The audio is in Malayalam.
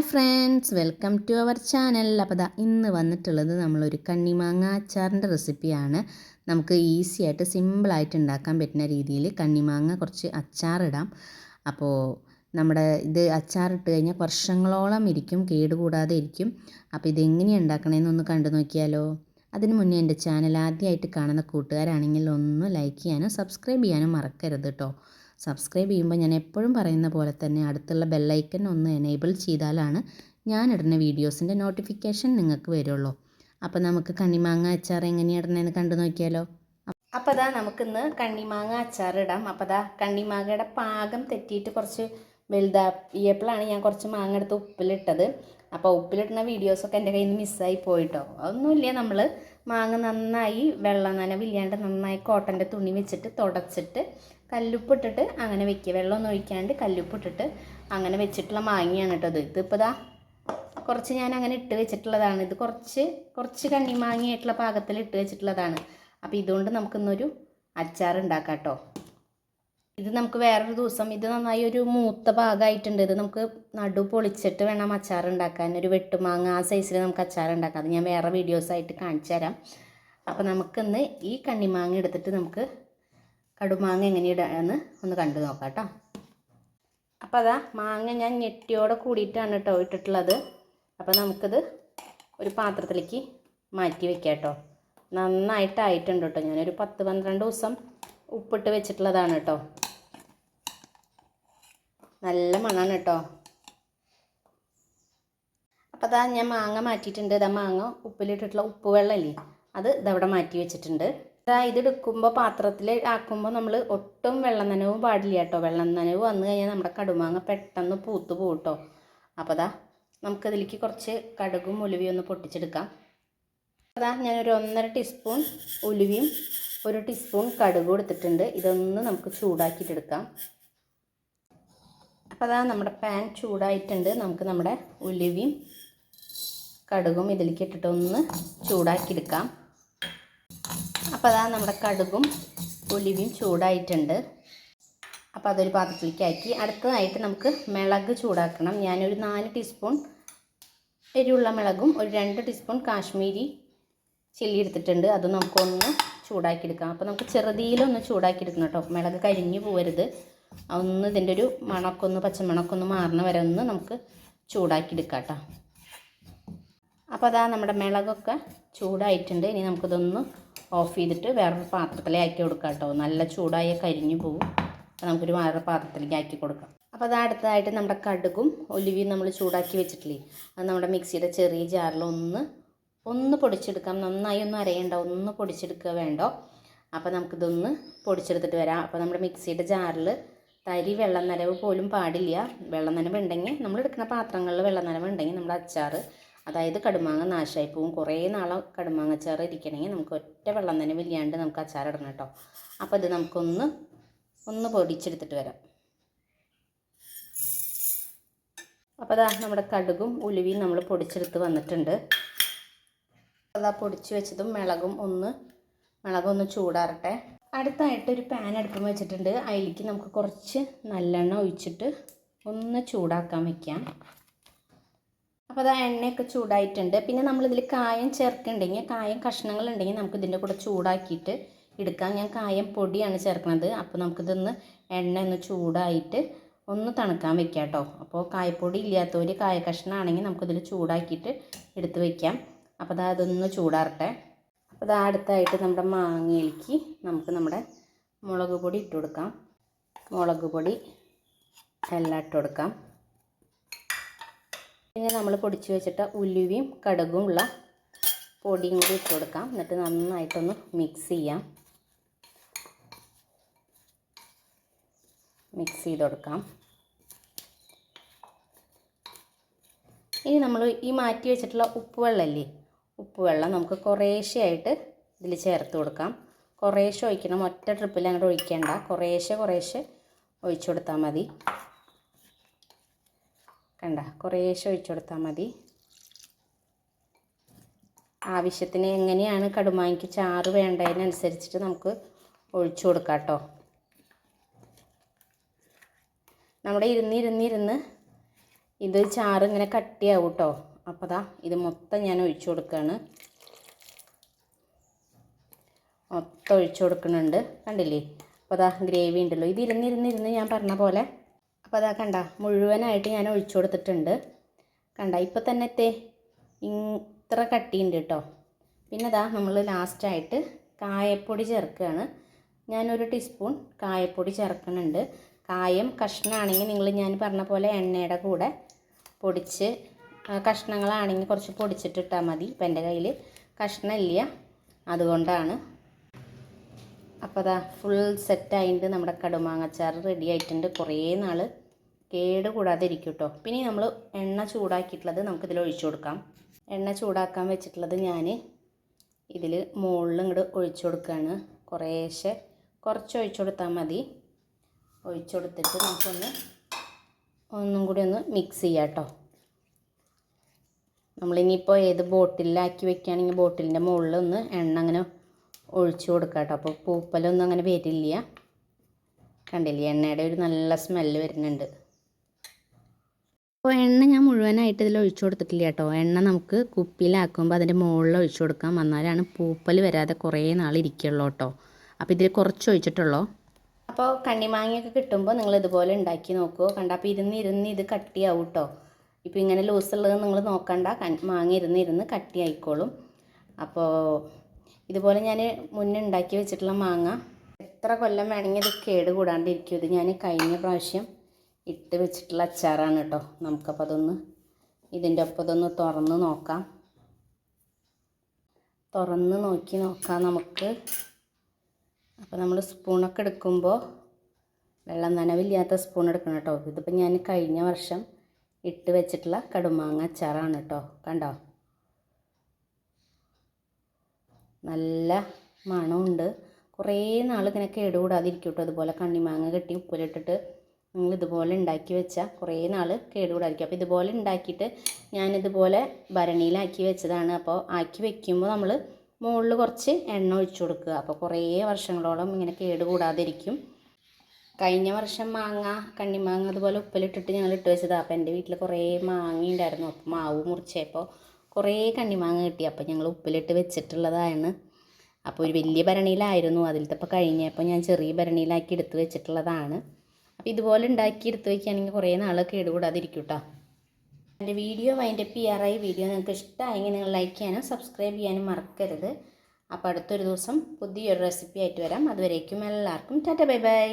Hi friends welcome to our channel. അപ്പോൾ ദാ ഇന്ന് വന്നിട്ടുള്ളത് നമ്മളൊരു കണ്ണിമാങ്ങ അച്ചാറിന്റെ റെസിപ്പിയാണ്. നമുക്ക് ഈസി ആയിട്ട് സിമ്പിളായിട്ട് ഉണ്ടാക്കാൻ പറ്റുന്ന രീതിയിൽ കണ്ണിമാങ്ങ കുറച്ച് അച്ചാറിടാം അപ്പോൾ നമ്മുടെ ഇത് അച്ചാറിട്ട് കഴിഞ്ഞാൽ വർഷങ്ങളോളം ഇരിക്കും കേടുകൂടാതെ ഇരിക്കും. അപ്പോൾ ഇതെങ്ങനെയാണ് ഉണ്ടാക്കണമെന്നൊന്ന് കണ്ടു നോക്കിയാലോ. അതിന് മുന്നേ എന്റെ ചാനൽ ആദ്യമായിട്ട് കാണുന്ന കൂട്ടുകാരാണെങ്കിൽ ഒന്ന് ലൈക്ക് ചെയ്യാനും സബ്സ്ക്രൈബ് ചെയ്യാനും മറക്കരുത് കേട്ടോ. സബ്സ്ക്രൈബ് ചെയ്യുമ്പോൾ ഞാൻ എപ്പോഴും പറയുന്ന പോലെ തന്നെ അടുത്തുള്ള ബെല്ലൈക്കൻ ഒന്ന് എനേബിൾ ചെയ്താലാണ് ഞാനിടുന്ന വീഡിയോസിന്റെ നോട്ടിഫിക്കേഷൻ നിങ്ങൾക്ക് വരുള്ളൂ. അപ്പോൾ നമുക്ക് കണ്ണിമാങ്ങ അച്ചാർ എങ്ങനെയാണ് ഇടണമെന്ന് കണ്ടു നോക്കിയാലോ? അപ്പോൾ അതാ നമുക്കിന്ന് കണ്ണിമാങ്ങ അച്ചാർ ഇടാം. അപ്പോൾ അതാ കണ്ണിമാങ്ങയുടെ പാകം തെറ്റിയിട്ട് കുറച്ച് വലുതായപ്പോഴാണ് ഞാൻ കുറച്ച് മാങ്ങ എടുത്ത് ഉപ്പിലിട്ടത്. അപ്പോൾ ഉപ്പിലിടുന്ന വീഡിയോസൊക്കെ എന്റെ കയ്യിൽ നിന്ന് മിസ്സായി പോയിട്ടോ. അതൊന്നുമില്ല നമ്മൾ മാങ്ങ നന്നായി വെള്ളം നനവില്ലാണ്ട് നന്നായി കോട്ടന്റെ തുണി വെച്ചിട്ട് തുടച്ചിട്ട് കല്ലുപ്പിട്ടിട്ട് അങ്ങനെ വെക്കുക. വെള്ളമൊന്നും ഒഴിക്കാണ്ട് കല്ലുപ്പിട്ടിട്ട് അങ്ങനെ വെച്ചിട്ടുള്ള മാങ്ങയാണ് കേട്ടോ ഇത്. ഇതിപ്പോൾ ദാ കുറച്ച് ഞാൻ അങ്ങനെ ഇട്ട് വെച്ചിട്ടുള്ളതാണ്. ഇത് കുറച്ച് കുറച്ച് കണ്ണിമാങ്ങയായിട്ടുള്ള പാകത്തിൽ ഇട്ട് വെച്ചിട്ടുള്ളതാണ്. അപ്പോൾ ഇതുകൊണ്ട് നമുക്കിന്നൊരു അച്ചാർ ഉണ്ടാക്കാം കേട്ടോ. ഇത് നമുക്ക് വേറൊരു ദിവസം ഇത് നന്നായി ഒരു മൂത്ത ഭാഗമായിട്ടുണ്ട് ഇത് നമുക്ക് നടു പൊളിച്ചിട്ട് വേണം അച്ചാർ ഉണ്ടാക്കാൻ. ഒരു വെട്ടുമാങ്ങ ആ സൈസിൽ നമുക്ക് അച്ചാർ ഉണ്ടാക്കാം. അത് ഞാൻ വേറെ വീഡിയോസായിട്ട് കാണിച്ചു തരാം. അപ്പോൾ നമുക്കിന്ന് ഈ കണ്ണിമാങ്ങ എടുത്തിട്ട് നമുക്ക് കടുമാങ്ങ എങ്ങനെ ഇടാന്ന് ഒന്ന് കണ്ടു നോക്കാം കേട്ടോ അപ്പോൾ അതാ മാങ്ങ ഞാൻ ഞെട്ടിയോടെ കൂടിയിട്ടാണ് കേട്ടോ ഇട്ടിട്ടുള്ളത്. അപ്പോൾ നമുക്കിത് ഒരു പാത്രത്തിലേക്ക് മാറ്റി വെക്കാം കേട്ടോ നന്നായിട്ടായിട്ടുണ്ട് കേട്ടോ. ഞാനൊരു പത്ത് പന്ത്രണ്ട് ദിവസം ഉപ്പിട്ട് വെച്ചിട്ടുള്ളതാണ് കേട്ടോ. നല്ല മണമാണ് കേട്ടോ. അപ്പോൾ അതാ ഞാൻ മാങ്ങ മാറ്റിയിട്ടുണ്ട്. ഇതാ മാങ്ങ ഉപ്പിലിട്ടിട്ടുള്ള ഉപ്പ് വെള്ളമല്ലേ അത് ഇതവിടെ മാറ്റി വെച്ചിട്ടുണ്ട്. ഇതാ എടുക്കുമ്പോൾ പാത്രത്തിൽ ആക്കുമ്പോൾ നമ്മൾ ഒട്ടും വെള്ളം നനവ് പാടില്ല കേട്ടോ. വെള്ളം നനവ് വന്നു കഴിഞ്ഞാൽ നമ്മുടെ കടുമാങ്ങ പെട്ടെന്ന് പൂത്ത് പോകും കേട്ടോ. അപ്പോൾ അതാ നമുക്കതിലേക്ക് കുറച്ച് കടുകും ഉലുവിയും ഒന്ന് പൊട്ടിച്ചെടുക്കാം. അതാ ഞാനൊരു ഒന്നര ടീസ്പൂൺ ഉലുവിയും ഒരു ടീസ്പൂൺ കടുകും എടുത്തിട്ടുണ്ട്. ഇതൊന്ന് നമുക്ക് ചൂടാക്കിയിട്ടെടുക്കാം. അപ്പോൾ അതാ നമ്മുടെ പാൻ ചൂടായിട്ടുണ്ട്. നമുക്ക് നമ്മുടെ ഉലുവിയും കടുകും ഇതിലേക്ക് ഇട്ടിട്ടൊന്ന് ചൂടാക്കിയെടുക്കാം. അപ്പോൾ അതാ നമ്മുടെ കടുകും ഒലിവിയും ചൂടായിട്ടുണ്ട്. അപ്പോൾ അതൊരു പാത്രത്തിലേക്ക് ആക്കി. അടുത്തതായിട്ട് നമുക്ക് മിളക് ചൂടാക്കണം. ഞാനൊരു നാല് ടീസ്പൂൺ എരിവുള്ള മിളകും ഒരു രണ്ട് ടീസ്പൂൺ കാശ്മീരി ചില്ലി എടുത്തിട്ടുണ്ട്. അത് നമുക്കൊന്ന് ചൂടാക്കിയെടുക്കാം. അപ്പോൾ നമുക്ക് ചെറുതീലൊന്ന് ചൂടാക്കിയെടുക്കണം കേട്ടോ. മിളക് കരിഞ്ഞു പോകരുത് ഒന്ന് ഇതിന്റെ ഒരു മണക്കൊന്ന് പച്ചമണക്കൊന്ന് മാറണ വരെ ഒന്ന് നമുക്ക് ചൂടാക്കിയെടുക്കാം കേട്ടോ. അപ്പോൾ അതാ നമ്മുടെ മിളകൊക്കെ ചൂടായിട്ടുണ്ട്. ഇനി നമുക്കിതൊന്ന് ഓഫ് ചെയ്തിട്ട് വേറൊരു പാത്രത്തിലേക്ക് ആക്കി കൊടുക്കാം കേട്ടോ. നല്ല ചൂടായ കരിഞ്ഞു പോകും അപ്പോൾ നമുക്കൊരു വേറെ പാത്രത്തിലേക്ക് ആക്കി കൊടുക്കാം. അപ്പോൾ അത് അടുത്തതായിട്ട് നമ്മുടെ കടുകും ഒലിവിയും നമ്മൾ ചൂടാക്കി വെച്ചിട്ടില്ലേ? അത് നമ്മുടെ മിക്സിയുടെ ചെറിയ ജാറിൽ ഒന്ന് ഒന്ന് പൊടിച്ചെടുക്കാം. നന്നായി ഒന്ന് അരയണ്ട ഒന്ന് പൊടിച്ചെടുക്കുക വേണ്ടോ? അപ്പോൾ നമുക്കിതൊന്ന് പൊടിച്ചെടുത്തിട്ട് വരാം. അപ്പോൾ നമ്മുടെ മിക്സിയുടെ ജാറിൽ തരി വെള്ളം നനവ് പോലും പാടില്ല. വെള്ളം നനവ് ഉണ്ടെങ്കിൽ നമ്മൾ എടുക്കുന്ന പാത്രങ്ങളിൽ വെള്ളം നനവ് ഉണ്ടെങ്കിൽ നമ്മുടെ അച്ചാർ അതായത് കടുമാങ്ങ നാശമായി പോവും കുറേ നാളെ കടുമാങ്ങ അച്ചാർ ഇരിക്കണമെങ്കിൽ നമുക്ക് ഒറ്റ വെള്ളം തന്നെ വലിയാണ്ട് നമുക്ക് അച്ചാർ ഇടണം കേട്ടോ. അപ്പോൾ ഇത് നമുക്കൊന്ന് ഒന്ന് പൊടിച്ചെടുത്തിട്ട് വരാം. അപ്പോൾ അതാ നമ്മുടെ കടുകും ഉലുവിയും നമ്മൾ പൊടിച്ചെടുത്ത് വന്നിട്ടുണ്ട്. അതാ പൊടിച്ച് വെച്ചതും മിളകും ഒന്ന് മിളകൊന്ന് ചൂടാറട്ടെ. അടുത്തായിട്ട് ഒരു പാൻ അടുപ്പം വെച്ചിട്ടുണ്ട്. അതിലേക്ക് നമുക്ക് കുറച്ച് നല്ലെണ്ണ ഒഴിച്ചിട്ട് ഒന്ന് ചൂടാക്കാൻ വെക്കാം. അപ്പോൾ അത് എണ്ണയൊക്കെ ചൂടായിട്ടുണ്ട്. പിന്നെ നമ്മളിതിൽ കായം ചേർക്കുന്നുണ്ടെങ്കിൽ കായം കഷ്ണങ്ങളുണ്ടെങ്കിൽ നമുക്ക് ഇതിന്റെ കൂടെ ചൂടാക്കിയിട്ട് എടുക്കാം. ഞാൻ കായം പൊടിയാണ് ചേർക്കുന്നത് അപ്പോൾ നമുക്കിതൊന്ന് എണ്ണ ഒന്ന് ചൂടായിട്ട് ഒന്ന് തണുക്കാൻ വെക്കാം കേട്ടോ അപ്പോൾ കായപ്പൊടി ഇല്ലാത്തവർ കായ കഷ്ണമാണെങ്കിൽ നമുക്കിതിൽ ചൂടാക്കിയിട്ട് എടുത്ത് വയ്ക്കാം അപ്പോൾ അത് അതൊന്ന് ചൂടാറട്ടെ. അപ്പോൾ അത് അടുത്തായിട്ട് നമ്മുടെ മാങ്ങയിലേക്ക് നമുക്ക് നമ്മുടെ മുളക് പൊടി ഇട്ട് കൊടുക്കാം. മുളക് പൊടി എല്ലാം ഇട്ട് കൊടുക്കാം. പിന്നെ നമ്മൾ പൊടിച്ച് വെച്ചിട്ട് ഉലുവയും കടുകും ഉള്ള പൊടിയും കൂടി ഇട്ട് കൊടുക്കാം. എന്നിട്ട് നന്നായിട്ടൊന്ന് മിക്സ് ചെയ്യാം. മിക്സ് ചെയ്ത് കൊടുക്കാം. ഇനി നമ്മൾ ഈ മാറ്റി വെച്ചിട്ടുള്ള ഉപ്പുവെള്ളമല്ലേ ഉപ്പുവെള്ളം ഉപ്പ് നമുക്ക് കുറേശ്ശെയായിട്ട് ഇതിൽ ചേർത്ത് കൊടുക്കാം. കുറേശ്ശെ ഒഴിക്കണം. ഒറ്റ ട്രിപ്പിൽ അങ്ങോട്ട് ഒഴിക്കേണ്ട. കുറേശ്ശെ കുറേശ്ശെ ഒഴിച്ചു കൊടുത്താൽ മതി. കണ്ട കുറേശ്ശെ ഒഴിച്ചു കൊടുത്താൽ മതി. ആവശ്യത്തിന് എങ്ങനെയാണ് കടുമാങ്ങിക്ക് ചാറ് വേണ്ടതിനനുസരിച്ചിട്ട് നമുക്ക് ഒഴിച്ചു കൊടുക്കാം കേട്ടോ. നമ്മുടെ ഇരുന്ന് ഇരുന്ന് ഇരുന്ന് ഇത് ചാറ് ഇങ്ങനെ കട്ടിയാവും കേട്ടോ. അപ്പോൾ ദാ ഇത് മൊത്തം ഞാൻ ഒഴിച്ചു കൊടുക്കുകയാണ് മൊത്തം ഒഴിച്ചു കൊടുക്കുന്നുണ്ട്. കണ്ടില്ലേ? അപ്പോൾ ദാ ഗ്രേവി ഉണ്ടല്ലോ. ഇത് ഇരുന്നിരുന്നിരുന്ന് ഞാൻ പറഞ്ഞ പോലെ അപ്പോൾ അതാ കണ്ട മുഴുവനായിട്ട് ഞാൻ ഒഴിച്ചു കൊടുത്തിട്ടുണ്ട്. കണ്ട ഇപ്പോൾ തന്നെ എത്തേ ഇത്ര കട്ടിയുണ്ട് കേട്ടോ പിന്നെ അതാ നമ്മൾ ലാസ്റ്റായിട്ട് കായപ്പൊടി ചേർക്കുകയാണ്. ഞാനൊരു ടീസ്പൂൺ കായപ്പൊടി ചേർക്കുന്നുണ്ട്. കായം കഷ്ണമാണെങ്കിൽ നിങ്ങൾ ഞാൻ പറഞ്ഞ പോലെ എണ്ണയുടെ കൂടെ പൊടിച്ച് കഷ്ണങ്ങളാണെങ്കിൽ കുറച്ച് പൊടിച്ചിട്ടിട്ടാൽ മതി ഇപ്പം എന്റെ കയ്യിൽ. കഷ്ണമില്ല അതുകൊണ്ടാണ്. അപ്പോൾ അതാ ഫുൾ സെറ്റ് സെറ്റായിട്ട് നമ്മുടെ കടുമാങ്ങച്ചാർ റെഡി ആയിട്ടുണ്ട് കുറേ നാൾ കേട് കൂടാതെ ഇരിക്കും കേട്ടോ പിന്നെ നമ്മൾ എണ്ണ ചൂടാക്കിയിട്ടുള്ളത് നമുക്കിതിൽ ഒഴിച്ചു കൊടുക്കാം. എണ്ണ ചൂടാക്കാൻ വെച്ചിട്ടുള്ളത് ഞാൻ ഇതിൽ മുകളിൽ ഇങ്ങോട്ട് ഒഴിച്ചു കൊടുക്കുകയാണ് കുറേശ്ശെ കുറച്ച് ഒഴിച്ചു കൊടുത്താൽ മതി. ഒഴിച്ചു കൊടുത്തിട്ട് നമുക്കൊന്ന് ഒന്നും കൂടി ഒന്ന് മിക്സ് ചെയ്യാം കേട്ടോ നമ്മളിനിയിപ്പോൾ ഏത് ബോട്ടിലാക്കി വെക്കുകയാണെങ്കിൽ ബോട്ടിലിന്റെ മുകളിൽ ഒന്ന് എണ്ണ അങ്ങനെ ഒഴിച്ചു കൊടുക്കാം കേട്ടോ അപ്പോൾ പൂപ്പലൊന്നും അങ്ങനെ വരില്ല. കണ്ടില്ലേ? എണ്ണയുടെ ഒരു നല്ല സ്മെല്ല് വരുന്നുണ്ട്. അപ്പോൾ എണ്ണ ഞാൻ മുഴുവനായിട്ട് ഇതിൽ ഒഴിച്ചു കൊടുത്തിട്ടില്ല കേട്ടോ. എണ്ണ നമുക്ക് കുപ്പിയിലാക്കുമ്പോൾ അതിന്റെ മുകളിൽ ഒഴിച്ചു കൊടുക്കാം എന്നാലാണ് പൂപ്പൽ വരാതെ കുറേ നാൾ ഇരിക്കുള്ളൂ കേട്ടോ. അപ്പോൾ ഇതിൽ കുറച്ച് ഒഴിച്ചിട്ടുള്ളൂ? അപ്പോൾ കണ്ണിമാങ്ങയൊക്കെ കിട്ടുമ്പോൾ നിങ്ങൾ ഇതുപോലെ ഉണ്ടാക്കി നോക്കൂ കണ്ട അപ്പോൾ ഇരുന്ന് ഇരുന്ന് ഇത് കട്ടിയാവും കേട്ടോ. ഇപ്പോൾ ഇങ്ങനെ ലൂസുള്ളത് നിങ്ങൾ നോക്കണ്ട. മാങ്ങ ഇരുന്ന് ഇരുന്ന് കട്ടിയായിക്കോളും. അപ്പോൾ ഇതുപോലെ ഞാൻ മുന്നേ ഉണ്ടാക്കി വെച്ചിട്ടുള്ള മാങ്ങ. എത്ര കൊല്ലം വേണമെങ്കിൽ ഇത് കേട് കൂടാണ്ടിരിക്കും ഇത്. ഞാൻ കഴിഞ്ഞ പ്രാവശ്യം ഇട്ട് വെച്ചിട്ടുള്ള അച്ചാറാണ് കേട്ടോ. നമുക്കപ്പോൾ അതൊന്ന് ഇതിന്റെ ഒപ്പം ഇതൊന്ന് തുറന്ന് നോക്കാം. തുറന്ന് നോക്കി നോക്കാം നമുക്ക്. അപ്പോൾ നമ്മൾ സ്പൂണൊക്കെ എടുക്കുമ്പോൾ വെള്ളം നനവില്ലാത്ത സ്പൂൺ എടുക്കണം കേട്ടോ. ഇതിപ്പോൾ ഞാൻ കഴിഞ്ഞ വർഷം ഇട്ട് വെച്ചിട്ടുള്ള കടുമാങ്ങ അച്ചാറാണ് കേട്ടോ. കണ്ടോ? നല്ല മണമുണ്ട്. കുറേ നാൾ ഇങ്ങനെ കേടുകൂടാതിരിക്കും കേട്ടോ. അതുപോലെ കണ്ണിമാങ്ങ കെട്ടി ഉപ്പിലിട്ടിട്ട് നിങ്ങൾ ഇതുപോലെ ഉണ്ടാക്കി വെച്ചാൽ കുറേ നാൾ കേടുകൂടായിരിക്കും. അപ്പോൾ ഇതുപോലെ ഉണ്ടാക്കിയിട്ട് ഞാനിതുപോലെ ഭരണിയിലാക്കി വെച്ചതാണ്. അപ്പോൾ ആക്കി വെക്കുമ്പോൾ നമ്മൾ മുകളിൽ കുറച്ച് എണ്ണ ഒഴിച്ചു കൊടുക്കുക. അപ്പോൾ കുറേ വർഷങ്ങളോളം ഇങ്ങനെ കേടുകൂടാതിരിക്കും. കഴിഞ്ഞ വർഷം മാങ്ങ കണ്ണിമാങ്ങ അതുപോലെ ഉപ്പിലിട്ടിട്ട് ഞങ്ങൾ ഇട്ട് വെച്ചതാണ് അപ്പോൾ എന്റെ വീട്ടിൽ കുറേ മാങ്ങ ഉണ്ടായിരുന്നു. അപ്പോൾ മാവ് മുറിച്ചപ്പോൾ കുറേ കണ്ണിമാങ്ങ കിട്ടി. അപ്പോൾ ഞങ്ങൾ ഉപ്പിലിട്ട് വെച്ചിട്ടുള്ളതാണ്. അപ്പോൾ ഒരു വലിയ ഭരണിയിലായിരുന്നു. അതിലത്തെ ഇപ്പോൾ കഴിഞ്ഞപ്പോൾ ഞാൻ ചെറിയ ഭരണിയിലാക്കി എടുത്ത് വെച്ചിട്ടുള്ളതാണ്. അപ്പോൾ ഇതുപോലെ ഉണ്ടാക്കി എടുത്ത് വയ്ക്കുകയാണെങ്കിൽ കുറേ നാൾ കേടുകൂടാതിരിക്കും കേട്ടോ എന്റെ വീഡിയോ അതിന്റെ പി ആർ ചെയ്യാറായി. വീഡിയോ നിങ്ങൾക്ക് ഇഷ്ടമായെങ്കിൽ നിങ്ങൾ ലൈക്ക് ചെയ്യാനും സബ്സ്ക്രൈബ് ചെയ്യാനും മറക്കരുത്. അപ്പോൾ അടുത്തൊരു ദിവസം പുതിയൊരു റെസിപ്പി ആയിട്ട് വരാം. അതുവരേക്കും എല്ലാവർക്കും ടാറ്റ ബൈ ബൈ.